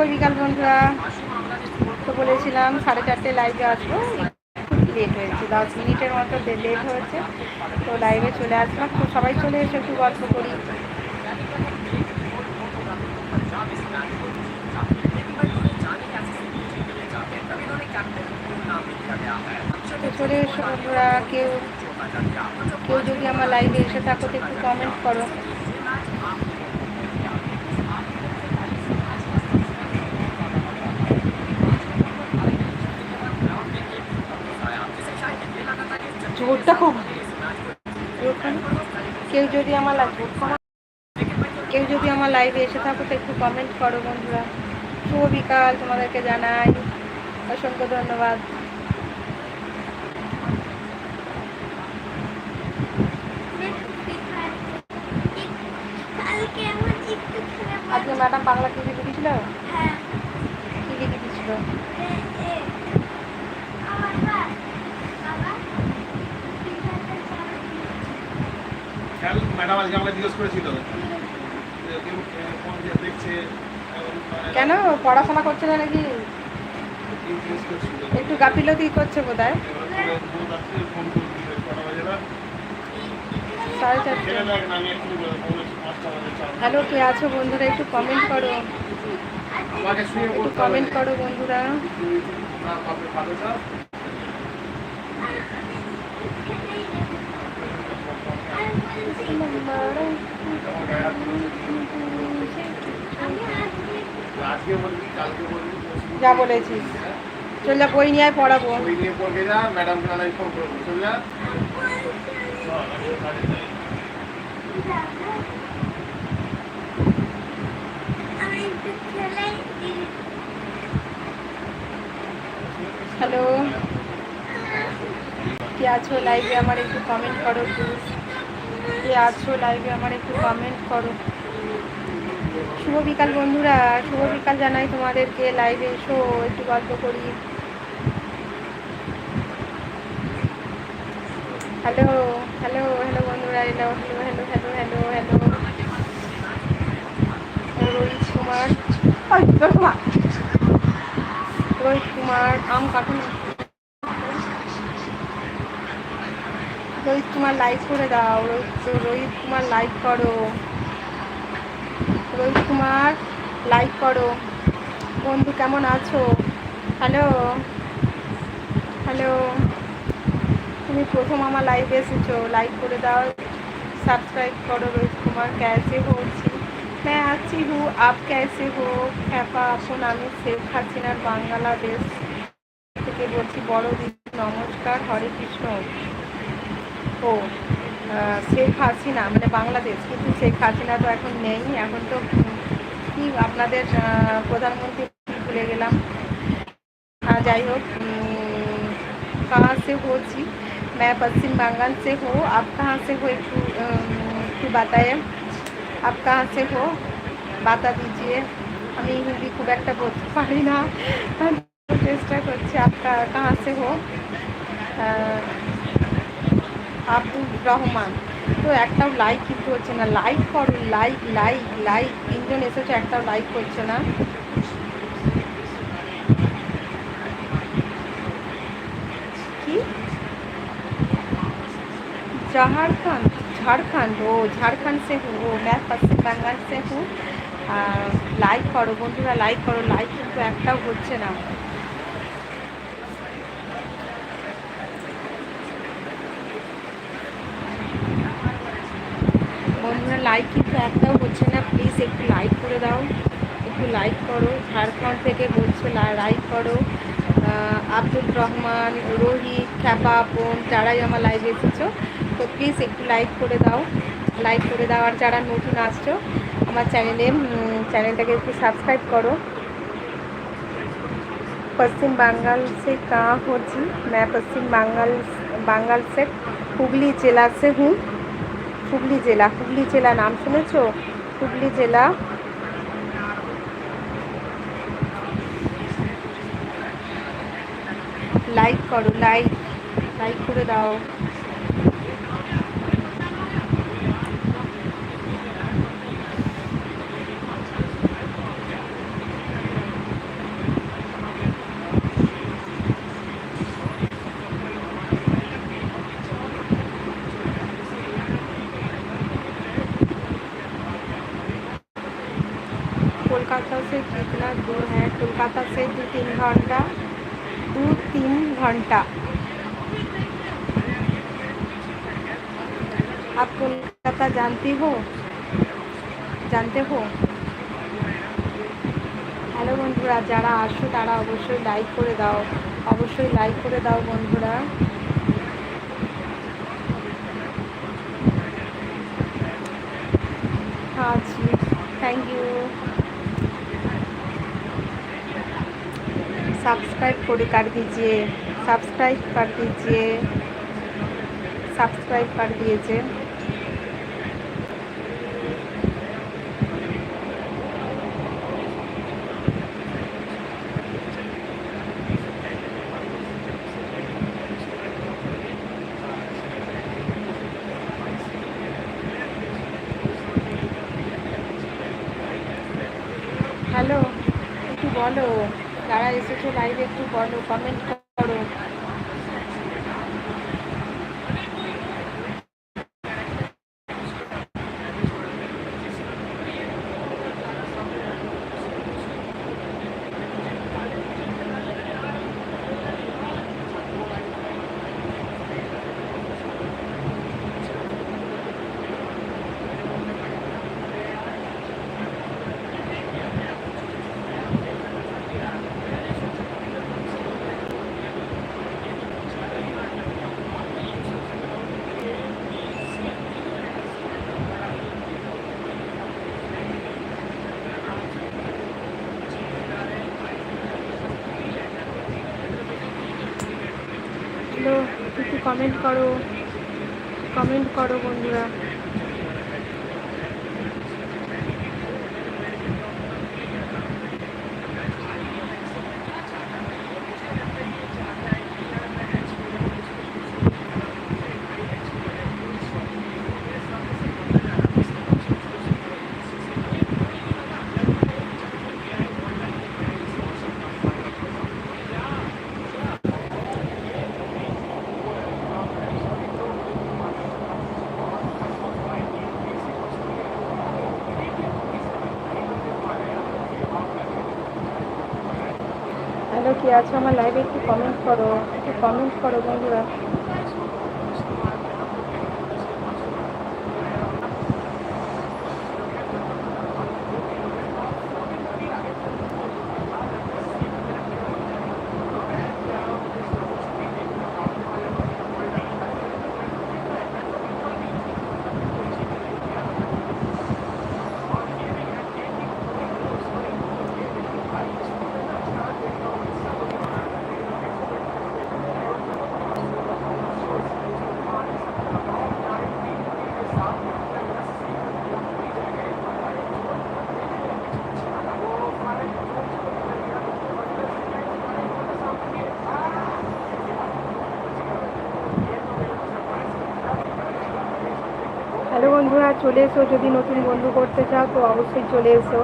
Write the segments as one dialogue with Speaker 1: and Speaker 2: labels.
Speaker 1: শুভ বিকাল বন্ধুরা। তো বলেছিলাম সাড়ে চারটে লাইভে আসব। লেট হয়েছে, দশ মিনিটের মতো লেট হয়েছে। তো লাইভে চলে আসলাম। তো সবাই চলে এসে, একটু গল্প করি। চলে এসো বন্ধুরা। কেউ কেউ যদি আমার লাইভে এসে থাকো একটু কমেন্ট করো। কেউ যদি আমার কেউ যদি আমার লাইভে এসে থাকো তো একটু কমেন্ট করো বন্ধুরা। শুভ বিকাল তোমাদেরকে জানাই। অসংখ্য ধন্যবাদ। আজকে ম্যাডাম বাংলা কি লিখে দিয়েছিল
Speaker 2: হ্যাঁ।
Speaker 1: কি লিখে দিয়েছিল
Speaker 3: ম্যাডাম আজকে আমাকে জিজ্ঞেস করেছিল। দেখছে
Speaker 1: কেন? পড়াশোনা করছে না নাকি? একটু গাফিলতি করছে বোধ হয় হ্যালো কে আছো বন্ধুরা? একটু কমেন্ট করো। একটু কমেন্ট করো বন্ধুরা। যা বলেছিস চল যা বই নিয়ে পড়াবো। হ্যালো কে আছো লাইভে আমার একটু কমেন্ট করো প্লিজ কে আছো লাইভে আমার একটু কমেন্ট করো। শুভ বিকাল বন্ধুরা, শুভ বিকাল জানাই তোমাদেরকে। লাইভে এসো, একটু গল্প করি। হ্যালো হ্যালো হ্যালো বন্ধুরা hello hello hello hello hello hello Rohit Kumar. Rohit Kumar, আম কাটুন রোহিত কুমার লাইক করে দাও রোহিত রোহিত কুমার লাইক করো রোহিত কুমার লাইক করো বন্ধু কেমন আছো হ্যালো হ্যালো তুমি প্রথম আমার লাইভে এসেছো লাইক করে দাও सब्सक्राइब करो रोहित कुमार कैसे हो जी मैं अच्छी हूँ आप कैसे हो খ্যাপা আপন আমি শেখ হাসিনার বাংলাদেশ থেকে বলছি বড় দিদি নমস্কার হরে কৃষ্ণ ও আহ, শেখ হাসিনা মানে বাংলাদেশ কিন্তু শেখ হাসিনা তো এখন নেই এখন তো উম, কি আপনাদের আহ, প্রধানমন্ত্রী ভুলে গেলাম हाँ যাই হোক উম, कहाँ से हो जी मैं पश्चिम बंगाल से हूँ आप कहाँ से हो एक একটু बताए आप कहाँ से हो বাতা दीजिए আমি হিন্দি খুব একটা বলতে পারি না চেষ্টা করছি আপকা কাহা সে হো আহ, আব্দুল রহমান তো একটাও লাইক কিন্তু হচ্ছে না লাইক করো লাইক লাইক লাইক তিনজন এসেছে একটাও লাইক করছে না কি झारखंड झारखंड ও ঝাড়খণ্ড সে হু ও मैं पश्चिम बंगाल से हूँ লাইক করো বন্ধুরা লাইক করো লাইক কিন্তু একটাও হচ্ছে লাইক কিন্তু একটাও হচ্ছে না প্লিজ একটু লাইক করে দাও একটু লাইক করো ঝাড়খণ্ড থেকে বলছে লাইক করো আহ, আব্দুল রহমান রোহিত খ্যাপা আপন যারাই আমার লাইভে এসেছো তো প্লিজ একটু লাইক করে দাও লাইক করে দাও আর যারা নতুন আসছো আমার চ্যানেলে চ্যানেলটাকে একটু সাবস্ক্রাইব করো पश्चिम बंगाल से कहाँ हो जी मैं पश्चिम बंगाल बंगाल से हुगली जिला से हूँ হুগলি জেলা। হুগলি জেলা নাম শুনেছ? হুগলি জেলা। লাইক করো লাইক লাইক করে দাও। कोलकाता से कितना दूर है कोलकाता से दो तीन घंटा दो तीन घंटा आप कोलकाता जानती हो জানতে হো হ্যালো বন্ধুরা যারা আসো তারা অবশ্যই লাইক করে দাও অবশ্যই লাইক করে দাও বন্ধুরা हाँ जी थैंक सब्सक्राइब করে कर दीजिए सब्सक्राइब कर दीजिए सब्सक्राइब कर दीजिए হ্যালো একটু বলো যারা এসেছ লাইভে একটু বলো কমেন্ট করো হ্যালো একটু কমেন্ট করো কমেন্ট করো বন্ধুরা হ্যালো কে আছো আমার লাইভে একটু কমেন্ট করো একটু কমেন্ট করো বন্ধুরা হ্যালো বন্ধুরা চলে এসো, যদি নতুন বন্ধু করতে চাও তো অবশ্যই চলে এসো।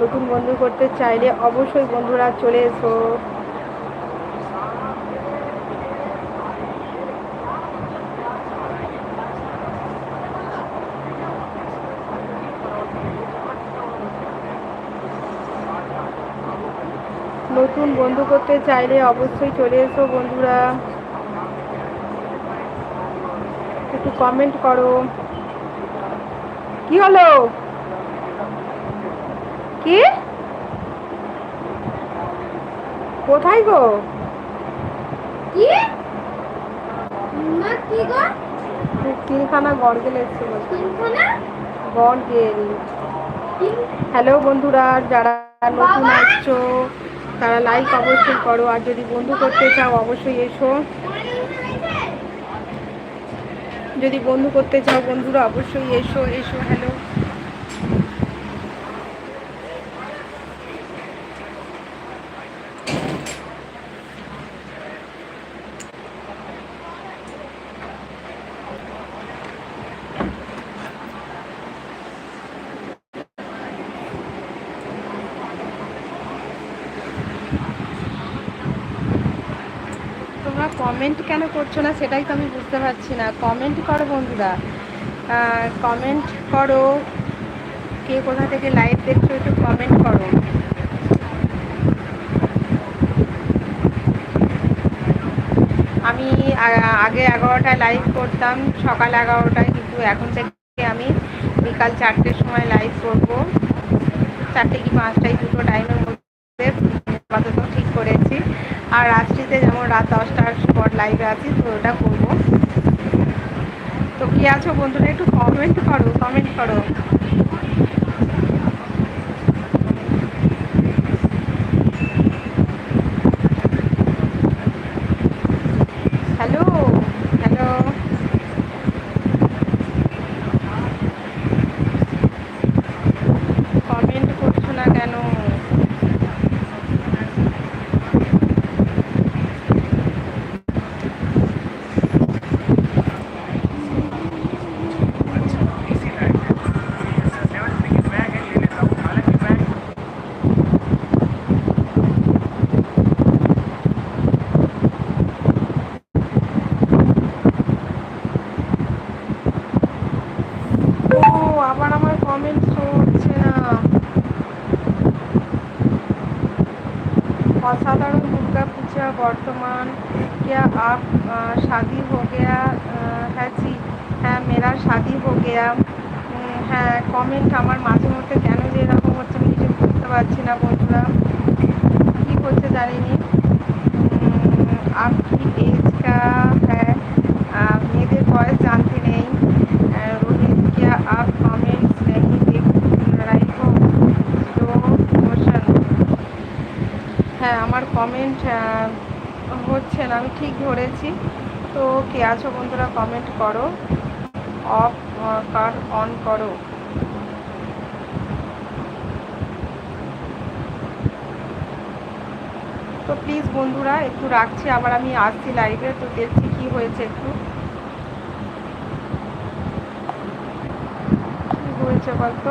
Speaker 1: নতুন বন্ধু করতে চাইলে অবশ্যই বন্ধুরা চলে এসো। নতুন বন্ধু করতে চাইলে অবশ্যই চলে এসো বন্ধুরা। একটু কমেন্ট করো। কি হলো? কি? কোথায় গো?
Speaker 2: কি? মা কি গো?
Speaker 1: তিনখানা গড়গেল এসছে বলছে।
Speaker 2: তিনখানা?
Speaker 1: গড়গেল হ্যালো বন্ধুরা যারা নতুন আসছো তারা লাইক অবশ্যই করো আর যদি বন্ধু করতে চাও অবশ্যই এসো। যদি বন্ধু করতে চাও বন্ধুরা অবশ্যই এসো এসো হ্যালো তোমরা কমেন্ট কেন করছ না সেটাই তো আমি বুঝতে পারছি না। কমেন্ট করো বন্ধুরা। কমেন্ট করো। কে কোথা থেকে লাইভ দেখছ একটু কমেন্ট করো। আমি আগে এগারোটায় লাইভ করতাম, সকাল এগারোটায়, কিন্তু এখন থেকে আমি বিকাল চারটের সময় লাইভ করব। চারটে কি পাঁচটায় দুটো টাইমের মধ্যে ঠিক করেছি আর রাত্রিতে যেমন রাত দশটার পর লাইভে আছি, তো ওটা করব। তো কি আছো বন্ধুরা, একটু কমেন্ট করো কমেন্ট করো। হ্যাঁ কমেন্ট আমার মাঝে মধ্যে কেন যে এরকম হচ্ছে আমি কিছু বুঝতে পারছি না বন্ধুরা। কী করছে জানিনি। আপনি এজকা হ্যাঁ মেয়েদের বয়স জানতে নেই। রোহিত আপ কমেন্টস নেই। হ্যাঁ আমার কমেন্ট হচ্ছে না, আমি ঠিক ধরেছি। তো কে আছো বন্ধুরা কমেন্ট করো। অফ কার অন করো। তো প্লিজ বন্ধুরা, একটু রাখছি, আবার আমি আসছি লাইভে তো দেখছি কি হয়েছে একটু। কি হয়েছে বলতো?